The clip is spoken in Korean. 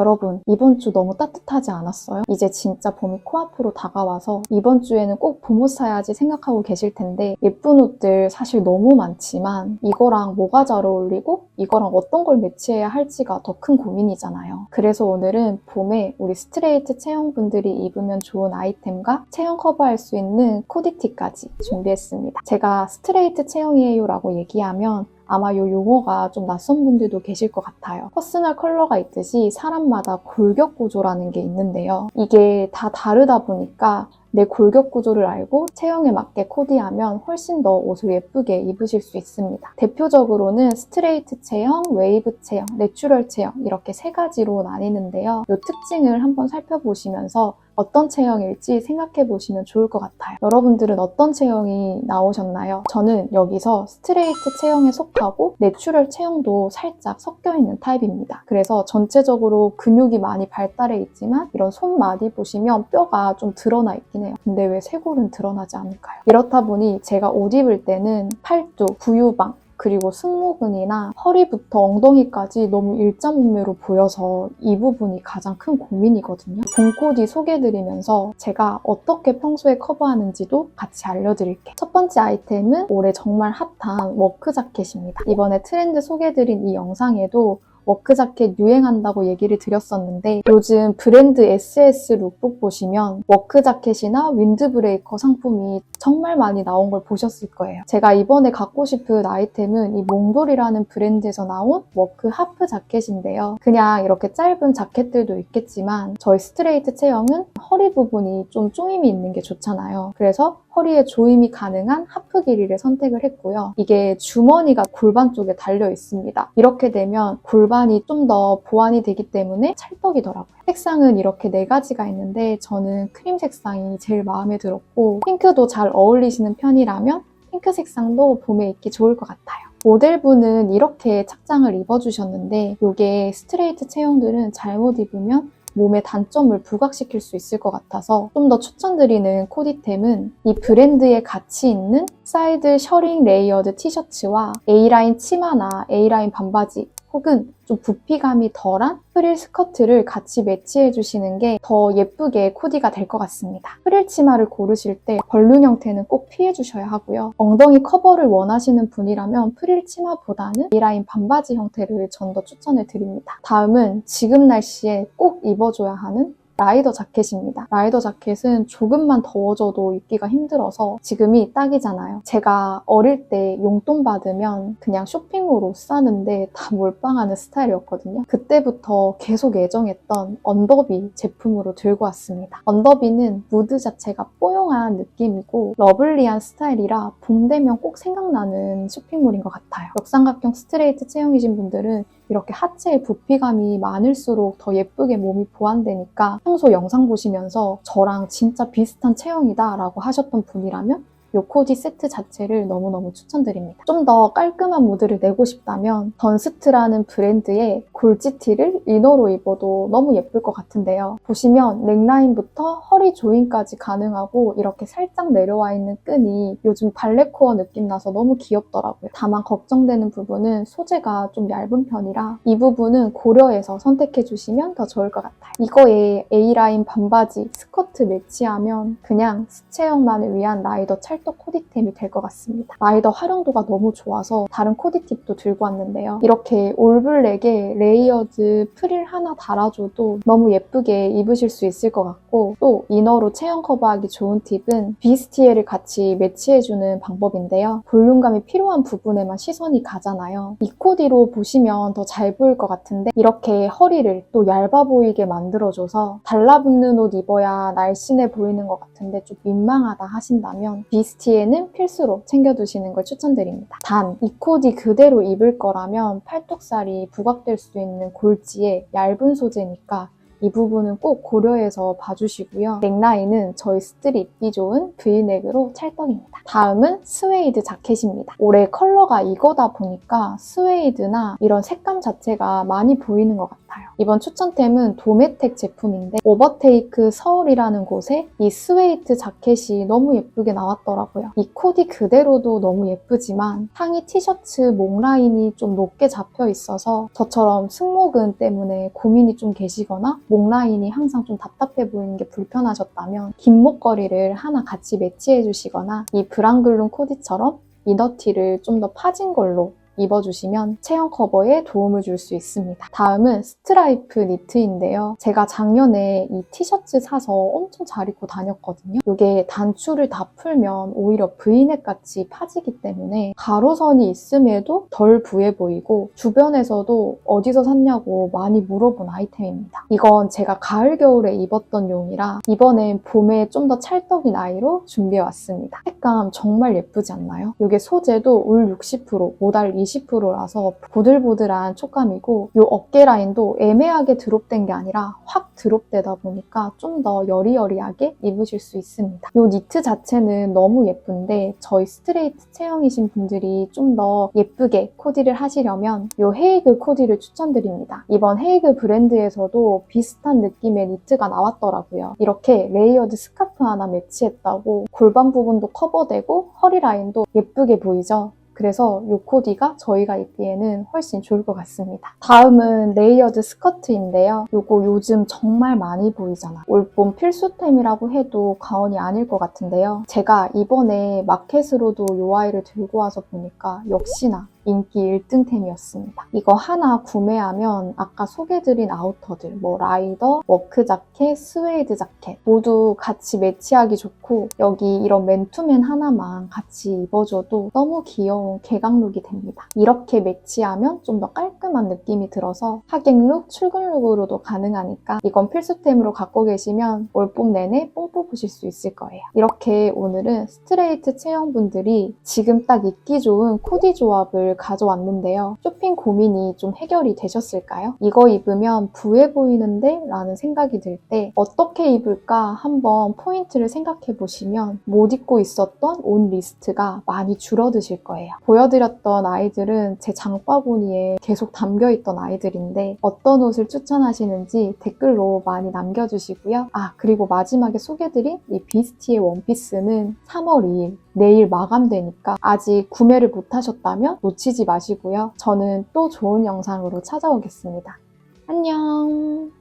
여러분, 이번 주 너무 따뜻하지 않았어요? 이제 진짜 봄이 코앞으로 다가와서 이번 주에는 꼭 봄 옷 사야지 생각하고 계실 텐데 예쁜 옷들 사실 너무 많지만 이거랑 뭐가 잘 어울리고 이거랑 어떤 걸 매치해야 할지가 더 큰 고민이잖아요. 그래서 오늘은 봄에 우리 스트레이트 체형분들이 입으면 좋은 아이템과 체형 커버할 수 있는 코디티까지 준비했습니다. 제가 스트레이트 체형이에요 라고 얘기하면 아마 이 용어가 좀 낯선 분들도 계실 것 같아요. 퍼스널 컬러가 있듯이 사람마다 골격 구조라는 게 있는데요. 이게 다 다르다 보니까 내 골격 구조를 알고 체형에 맞게 코디하면 훨씬 더 옷을 예쁘게 입으실 수 있습니다. 대표적으로는 스트레이트 체형, 웨이브 체형, 내추럴 체형 이렇게 세 가지로 나뉘는데요. 이 특징을 한번 살펴보시면서 어떤 체형일지 생각해 보시면 좋을 것 같아요. 여러분들은 어떤 체형이 나오셨나요? 저는 여기서 스트레이트 체형에 속하고 내추럴 체형도 살짝 섞여 있는 타입입니다. 그래서 전체적으로 근육이 많이 발달해 있지만 이런 손마디 보시면 뼈가 좀 드러나 있긴 해요. 근데 왜 쇄골은 드러나지 않을까요? 이렇다 보니 제가 옷 입을 때는 팔뚝, 부유방, 그리고 승모근이나 허리부터 엉덩이까지 너무 일자 몸매로 보여서 이 부분이 가장 큰 고민이거든요. 봄코디 소개해드리면서 제가 어떻게 평소에 커버하는지도 같이 알려드릴게요. 첫 번째 아이템은 올해 정말 핫한 워크 자켓입니다. 이번에 트렌드 소개해드린 이 영상에도 워크 자켓 유행한다고 얘기를 드렸었는데 요즘 브랜드 SS 룩북 보시면 워크 자켓이나 윈드 브레이커 상품이 정말 많이 나온 걸 보셨을 거예요. 제가 이번에 갖고 싶은 아이템은 이 몽돌이라는 브랜드에서 나온 워크 하프 자켓인데요. 그냥 이렇게 짧은 자켓들도 있겠지만 저희 스트레이트 체형은 허리 부분이 좀 조임이 있는 게 좋잖아요. 그래서 허리에 조임이 가능한 하프 길이를 선택을 했고요. 이게 주머니가 골반 쪽에 달려 있습니다. 이렇게 되면 골반이 좀 더 보완이 되기 때문에 찰떡이더라고요. 색상은 이렇게 네 가지가 있는데 저는 크림 색상이 제일 마음에 들었고 핑크도 잘 어울리시는 편이라면 핑크 색상도 봄에 입기 좋을 것 같아요. 모델분은 이렇게 착장을 입어주셨는데 이게 스트레이트 체형들은 잘못 입으면 몸의 단점을 부각시킬 수 있을 것 같아서 좀 더 추천드리는 코디템은 이 브랜드에 같이 있는 사이드 셔링 레이어드 티셔츠와 A라인 치마나 A라인 반바지 혹은 좀 부피감이 덜한 프릴 스커트를 같이 매치해 주시는 게 더 예쁘게 코디가 될 것 같습니다. 프릴 치마를 고르실 때 벌룬 형태는 꼭 피해 주셔야 하고요. 엉덩이 커버를 원하시는 분이라면 프릴 치마보다는 A라인 반바지 형태를 전 더 추천을 드립니다. 다음은 지금 날씨에 꼭 입어줘야 하는 라이더 자켓입니다. 라이더 자켓은 조금만 더워져도 입기가 힘들어서 지금이 딱이잖아요. 제가 어릴 때 용돈 받으면 그냥 쇼핑으로 싸는데 다 몰빵하는 스타일이었거든요. 그때부터 계속 애정했던 언더비 제품으로 들고 왔습니다. 언더비는 무드 자체가 뽀용한 느낌이고 러블리한 스타일이라 봄 되면 꼭 생각나는 쇼핑몰인 것 같아요. 역삼각형 스트레이트 체형이신 분들은 이렇게 하체에 부피감이 많을수록 더 예쁘게 몸이 보완되니까 평소 영상 보시면서 저랑 진짜 비슷한 체형이다 라고 하셨던 분이라면 이 코디 세트 자체를 너무너무 추천드립니다. 좀 더 깔끔한 무드를 내고 싶다면 던스트라는 브랜드의 골지티를 이너로 입어도 너무 예쁠 것 같은데요. 보시면 넥라인부터 허리 조인까지 가능하고 이렇게 살짝 내려와 있는 끈이 요즘 발레코어 느낌 나서 너무 귀엽더라고요. 다만 걱정되는 부분은 소재가 좀 얇은 편이라 이 부분은 고려해서 선택해 주시면 더 좋을 것 같아요. 이거에 A라인 반바지, 스커트 매치하면 그냥 스체형만을 위한 라이더 찰떡 코디템이 될 것 같습니다. 라이더 활용도가 너무 좋아서 다른 코디 팁도 들고 왔는데요. 이렇게 올블랙에 레 이어드 프릴 하나 달아줘도 너무 예쁘게 입으실 수 있을 것 같고 또 이너로 체형 커버하기 좋은 팁은 비스티에를 같이 매치해주는 방법인데요. 볼륨감이 필요한 부분에만 시선이 가잖아요. 이 코디로 보시면 더 잘 보일 것 같은데 이렇게 허리를 또 얇아 보이게 만들어줘서 달라붙는 옷 입어야 날씬해 보이는 것 같은데 좀 민망하다 하신다면 비스티에는 필수로 챙겨두시는 걸 추천드립니다. 단, 이 코디 그대로 입을 거라면 팔뚝살이 부각될 수 있는 골지에 얇은 소재니까 이 부분은 꼭 고려해서 봐주시고요. 넥라인은 저희 스트릿 입기 좋은 브이넥으로 찰떡입니다. 다음은 스웨이드 자켓입니다. 올해 컬러가 이거다 보니까 스웨이드나 이런 색감 자체가 많이 보이는 것 같아요. 이번 추천템은 도메텍 제품인데 오버테이크 서울이라는 곳에 이 스웨이드 자켓이 너무 예쁘게 나왔더라고요. 이 코디 그대로도 너무 예쁘지만 상의 티셔츠 목 라인이 좀 높게 잡혀 있어서 저처럼 승모근 때문에 고민이 좀 계시거나 목 라인이 항상 좀 답답해 보이는 게 불편하셨다면 긴 목걸이를 하나 같이 매치해 주시거나 이 브랑글룸 코디처럼 이너티를 좀 더 파진 걸로 입어주시면 체형 커버에 도움을 줄 수 있습니다. 다음은 스트라이프 니트인데요. 제가 작년에 이 티셔츠 사서 엄청 잘 입고 다녔거든요. 이게 단추를 다 풀면 오히려 브이넥 같이 파지기 때문에 가로선이 있음에도 덜 부해 보이고 주변에서도 어디서 샀냐고 많이 물어본 아이템입니다. 이건 제가 가을 겨울에 입었던 용이라 이번엔 봄에 좀 더 찰떡인 아이로 준비해 왔습니다. 색감 정말 예쁘지 않나요? 이게 소재도 울 60%, 모달 20% 라서 보들보들한 촉감이고 이 어깨 라인도 애매하게 드롭된 게 아니라 확 드롭되다 보니까 좀 더 여리여리하게 입으실 수 있습니다. 이 니트 자체는 너무 예쁜데 저희 스트레이트 체형이신 분들이 좀 더 예쁘게 코디를 하시려면 이 헤이그 코디를 추천드립니다. 이번 헤이그 브랜드에서도 비슷한 느낌의 니트가 나왔더라고요. 이렇게 레이어드 스카프 하나 매치했다고 골반 부분도 커버되고 허리 라인도 예쁘게 보이죠? 그래서 이 코디가 저희가 입기에는 훨씬 좋을 것 같습니다. 다음은 레이어드 스커트인데요. 이거 요즘 정말 많이 보이잖아. 올봄 필수템이라고 해도 과언이 아닐 것 같은데요. 제가 이번에 마켓으로도 이 아이를 들고 와서 보니까 역시나 인기 1등템이었습니다. 이거 하나 구매하면 아까 소개드린 아우터들, 뭐 라이더, 워크 자켓, 스웨이드 자켓 모두 같이 매치하기 좋고 여기 이런 맨투맨 하나만 같이 입어줘도 너무 귀여운 개강룩이 됩니다. 이렇게 매치하면 좀 더 깔끔한 느낌이 들어서 하객룩, 출근룩으로도 가능하니까 이건 필수템으로 갖고 계시면 올봄 내내 뽕 뽑으실 수 있을 거예요. 이렇게 오늘은 스트레이트 체형분들이 지금 딱 입기 좋은 코디 조합 을 가져왔는데요. 쇼핑 고민이 좀 해결이 되셨을까요? 이거 입으면 부해 보이는데? 라는 생각이 들 때 어떻게 입을까 한번 포인트를 생각해 보시면 못 입고 있었던 옷 리스트가 많이 줄어드실 거예요. 보여드렸던 아이들은 제 장바구니에 계속 담겨 있던 아이들인데 어떤 옷을 추천하시는지 댓글로 많이 남겨주시고요. 아 그리고 마지막에 소개드린 이 비스티의 원피스는 3월 2일 내일 마감되니까 아직 구매를 못하셨다면 놓치지 마시고요. 저는 또 좋은 영상으로 찾아오겠습니다. 안녕!